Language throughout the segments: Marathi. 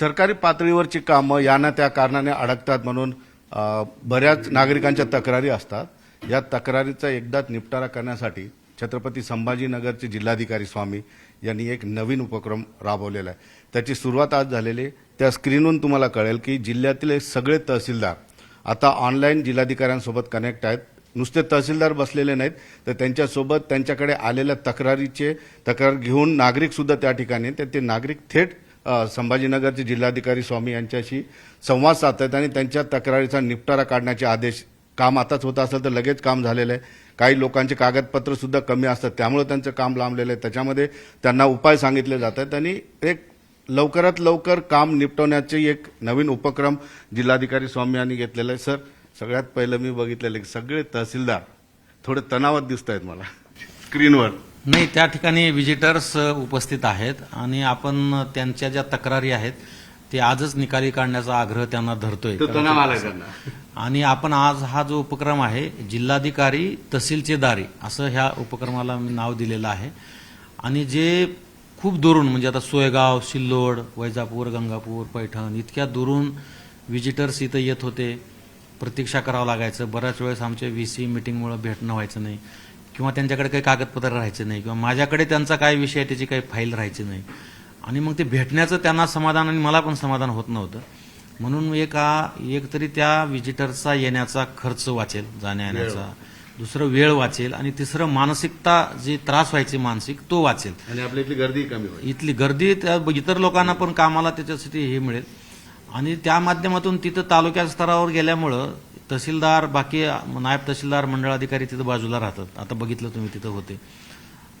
सरकारी पातळीवरची कामं यांना त्या कारणाने अडकतात म्हणून बऱ्याच नागरिकांच्या तक्रारी असतात. या तक्रारीचा एकदाच निपटारा करण्यासाठी छत्रपती संभाजीनगरचे जिल्हाधिकारी स्वामी यांनी एक नवीन उपक्रम राबवलेला आहे. त्याची सुरुवात आज झालेली त्या स्क्रीनवरून तुम्हाला कळेल की जिल्ह्यातले सगळे तहसीलदार आता ऑनलाईन जिल्हाधिकाऱ्यांसोबत कनेक्ट आहेत. नुसते तहसीलदार बसलेले नाहीत तर त्यांच्यासोबत त्यांच्याकडे आलेल्या तक्रारीचे तक्रार घेऊन नागरिकसुद्धा त्या ठिकाणी तर ते नागरिक थेट संभाजीनगरचे जिल्हाधिकारी स्वामी यांच्याशी संवाद साधतात आणि त्यांच्या तक्रारीचा निपटारा काढण्याचे आदेश काम आताच होत असेल तर लगेच काम झालेलं आहे. काही लोकांचे कागदपत्र सुद्धा कमी असतात त्यामुळे त्यांचं काम लांबलेलं आहे. त्याच्यामध्ये त्यांना उपाय सांगितले जात आहेत आणि एक लवकरात लवकर काम निपटवण्याचे एक नवीन उपक्रम जिल्हाधिकारी स्वामी यांनी घेतलेला आहे. सर सगळ्यात पहिलं मी बघितलेलं आहे की सगळे तहसीलदार थोडे तणावात दिसत आहेत मला. स्क्रीनवर. नाही त्या ठिकाणी व्हिजिटर्स उपस्थित आहेत आणि आपण त्यांच्या ज्या तक्रारी आहेत ते आजच निकाली काढण्याचा आग्रह त्यांना धरतोय. तो तणाव आलाय त्यांना आणि आपण आज हा जो उपक्रम आहे जिल्हाधिकारी तहसीलचे दारी असं ह्या उपक्रमाला मी नाव दिलेलं आहे. आणि जे खूप दुरून म्हणजे आता सोयगाव सिल्लोड वैजापूर गंगापूर पैठण इतक्या दुरून व्हिजिटर्स इथं येत होते. प्रतीक्षा करावं लागायचं. बऱ्याच वेळेस आमच्या व्ही सी मिटिंगमुळे भेटणं व्हायचं नाही. किंवा त्यांच्याकडे काही कागदपत्र राहायचं नाही किंवा माझ्याकडे त्यांचा काय विषय आहे त्याची काही फाईल राहायची नाही. आणि मग ते भेटण्याचं त्यांना समाधान आणि मला पण समाधान होत नव्हतं. म्हणून एक हा एक तरी त्या व्हिजिटर्सचा येण्याचा खर्च वाचेल जाण्या येण्याचा दुसरं वेळ वाचेल आणि तिसरं मानसिकता जी त्रास व्हायची मानसिक तो वाचेल. आणि आपल्या इथली गर्दी कमी होईल. इथली गर्दी त्या इतर लोकांना पण कामाला त्याच्यासाठी हे मिळेल. आणि त्या माध्यमातून तिथं तालुक्या स्तरावर गेल्यामुळं तहसीलदार बाकी नायब तहसीलदार मंडळ अधिकारी तिथं बाजूला राहतात. आता बघितलं तुम्ही तिथं होते.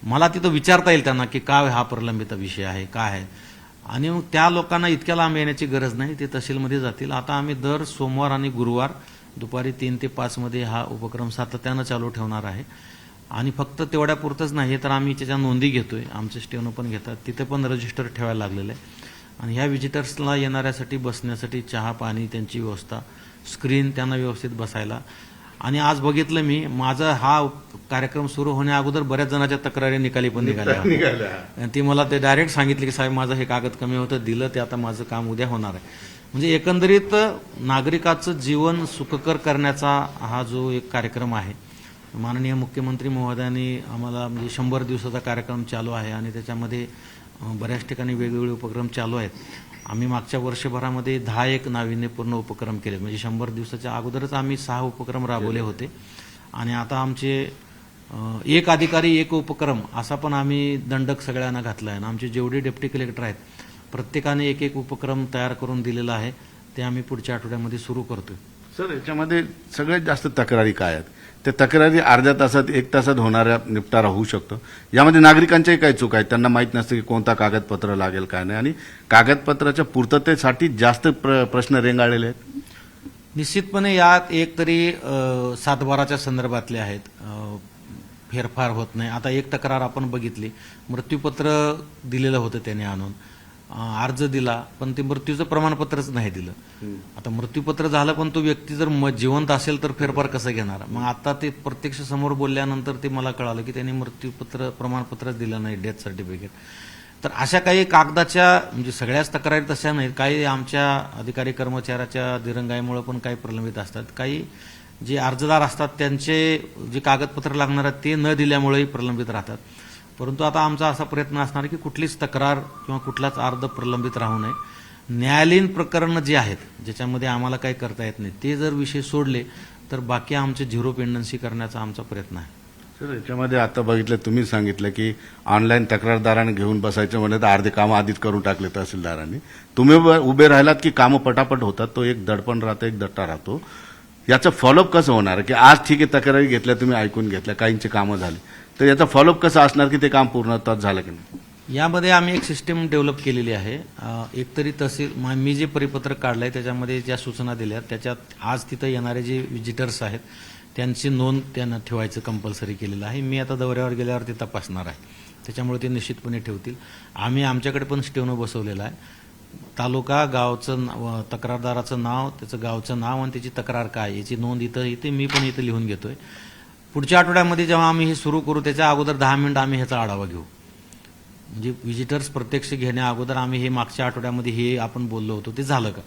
मला तिथं विचारता येईल त्यांना की काय हा प्रलंबित विषय आहे काय आहे? आणि मग त्या लोकांना इतक्या लांब येण्याची गरज नाही ते तहसीलमध्ये जातील. आता आम्ही दर सोमवार आणि गुरुवार दुपारी तीन ते पाचमध्ये हा उपक्रम सातत्यानं चालू ठेवणार आहे. आणि फक्त तेवढ्यापुरतंच नाही तर आम्ही त्याच्या नोंदी घेतोय. आमचे स्टेनो पण घेतात. तिथे पण रजिस्टर ठेवायला लागलेलं आहे. आणि ह्या व्हिजिटर्सला येणाऱ्यासाठी बसण्यासाठी चहा पाणी त्यांची व्यवस्था स्क्रीन त्यांना व्यवस्थित बसायला. आणि आज बघितलं मी माझा हा कार्यक्रम सुरू होण्या अगोदर बऱ्याच जणांच्या तक्रारी निकाली पण निघाल्या. ती मला ते डायरेक्ट सांगितले की साहेब माझं हे कागद कमी होतं दिलं ते आता माझं काम उद्या होणार आहे. म्हणजे एकंदरीत नागरिकाचं जीवन सुखकर करण्याचा हा जो एक कार्यक्रम आहे माननीय मुख्यमंत्री महोदयांनी आम्हाला म्हणजे शंभर दिवसाचा कार्यक्रम चालू आहे आणि त्याच्यामध्ये बऱ्याच ठिकाणी वेगवेगळे उपक्रम चालू आहेत. आम्ही मागच्या वर्षभरामध्ये दहा एक नाविन्यपूर्ण उपक्रम केले. म्हणजे शंभर दिवसाच्या अगोदरच आम्ही सहा उपक्रम राबवले होते. आणि आता आमचे एक अधिकारी एक उपक्रम असा पण आम्ही दंडक सगळ्यांना घातला आहे आणि आमचे जेवढे डेप्टी कलेक्टर आहेत प्रत्येकाने एक एक उपक्रम तयार करून दिलेला आहे. ते आम्ही पुढच्या आठवड्यामध्ये सुरू करतोय. सर याच्यामध्ये सगळ्यात जास्त तक्रारी काय आहेत? त्या तक्रारी अर्ध्या तासात एक तासात होणाऱ्या निपटारा होऊ शकतो. यामध्ये नागरिकांच्याही काही चूक आहेत. त्यांना माहीत नसतं की कोणता कागदपत्र लागेल काय नाही. आणि कागदपत्राच्या पूर्ततेसाठी जास्त प्र- प्रश्न रेंगाळलेले आहेत. निश्चितपणे यात एक तरी सातबाराच्या संदर्भातले आहेत. फेरफार होत नाही. आता एक तक्रार आपण बघितली. मृत्यूपत्र दिलेलं होतं त्याने आणून. अर्ज दिला पण ते मृत्यूचं प्रमाणपत्रच नाही दिलं. आता मृत्यूपत्र झालं पण तो व्यक्ती जर जिवंत असेल तर फेरफार कसं घेणार? मग आता ते प्रत्यक्ष समोर बोलल्यानंतर ते मला कळालं की त्यांनी मृत्यूपत्र प्रमाणपत्रच दिलं नाही डेथ सर्टिफिकेट. तर अशा काही कागदाच्या म्हणजे सगळ्याच तक्रारी तशा नाहीत. काही आमच्या अधिकारी कर्मचाऱ्याच्या दिरंगाईमुळे पण काही प्रलंबित असतात. काही जे अर्जदार असतात त्यांचे जे कागदपत्र लागणार आहेत ते न दिल्यामुळेही प्रलंबित राहतात. परंतु आता आमचा असा प्रयत्न असणार की कुठलीच तक्रार किंवा कुठलाच अर्ज प्रलंबित राहू नये. न्यायालयीन प्रकरणं जी आहेत ज्याच्यामध्ये आम्हाला काही करता येत नाही ते जर विषय सोडले तर बाकी आमचे झिरो पेंडन्सी करण्याचा आमचा प्रयत्न आहे. सर याच्यामध्ये आता बघितलं तुम्ही सांगितलं की ऑनलाईन तक्रारदारांनी घेऊन बसायचं म्हणजे तर अर्धे कामं आधीच करून टाकले तहसीलदारांनी. तुम्ही उभे- उभे राहिलात की कामं पटापट होतात तो एक दडपण राहतो एक दट्टा राहतो. याचं फॉलोअप कसं होणार? की आज ठीक आहे तक्रारी घेतल्या तुम्ही ऐकून घेतल्या काहींचे कामं झाली. तर याचा फॉलोअप कसं असणार की ते काम पूर्णत्वात झालं की नाही? यामध्ये आम्ही एक सिस्टीम डेव्हलप केलेली आहे. एकतरी तहसील मी जे परिपत्रक काढलं आहे त्याच्यामध्ये ज्या सूचना दिल्या त्याच्यात आज तिथं येणारे जे विजिटर्स आहेत त्यांची नोंद त्यांना ठेवायचं कंपल्सरी केलेलं आहे. मी आता दौऱ्यावर गेल्यावर ते तपासणार आहे. त्याच्यामुळे ते निश्चितपणे ठेवतील. आम्ही आमच्याकडे पण स्टेनो बसवलेला आहे. तालुका गावचं नाव- तक्रारदाराचं नाव त्याचं गावचं नाव आणि त्याची तक्रार काय? याची नोंद इथं इथे मी पण इथं लिहून घेतोय. पुढच्या आठवड्यामध्ये जेव्हा आम्ही हे सुरू करू त्याच्या अगोदर दहा मिनिटं आम्ही ह्याचा आढावा घेऊ. म्हणजे व्हिजिटर्स प्रत्यक्ष घेण्या अगोदर आम्ही हे मागच्या आठवड्यामध्ये हे आपण बोललो होतो. ते झालं का?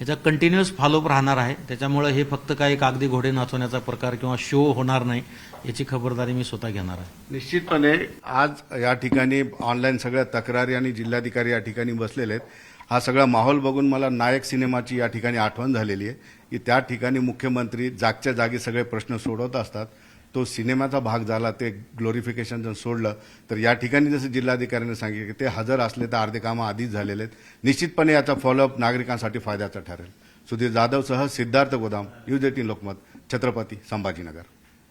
याचा कंटिन्युअस फॉलोअप राहणार आहे. त्याच्यामुळे हे फक्त काही कागदी घोडे नाचवण्याचा प्रकार किंवा शो होणार नाही याची खबरदारी मी स्वतः घेणार आहे. निश्चितपणे आज या ठिकाणी ऑनलाईन सगळ्या तक्रारी आणि जिल्हाधिकारी या ठिकाणी बसलेले आहेत. हा सगळा माहोल बघून मला नायक सिनेमाची या ठिकाणी आठवण झालेली आहे की त्या ठिकाणी मुख्यमंत्री जागच्या जागी सगळे प्रश्न सोडवत असतात. तो सिनेमाचा भाग झाला ते ग्लोरिफिकेशन जर सोडलं तर या ठिकाणी जसं जिल्हाधिकाऱ्यांनी सांगितलं की ते हजर असले तर अर्धे कामं आधीच झालेले आहेत. निश्चितपणे याचा फॉलोअप नागरिकांसाठी फायद्याचा ठरेल. सुधीर जाधवसह सिद्धार्थ गोदाम न्यूज एटीन लोकमत छत्रपती संभाजीनगर.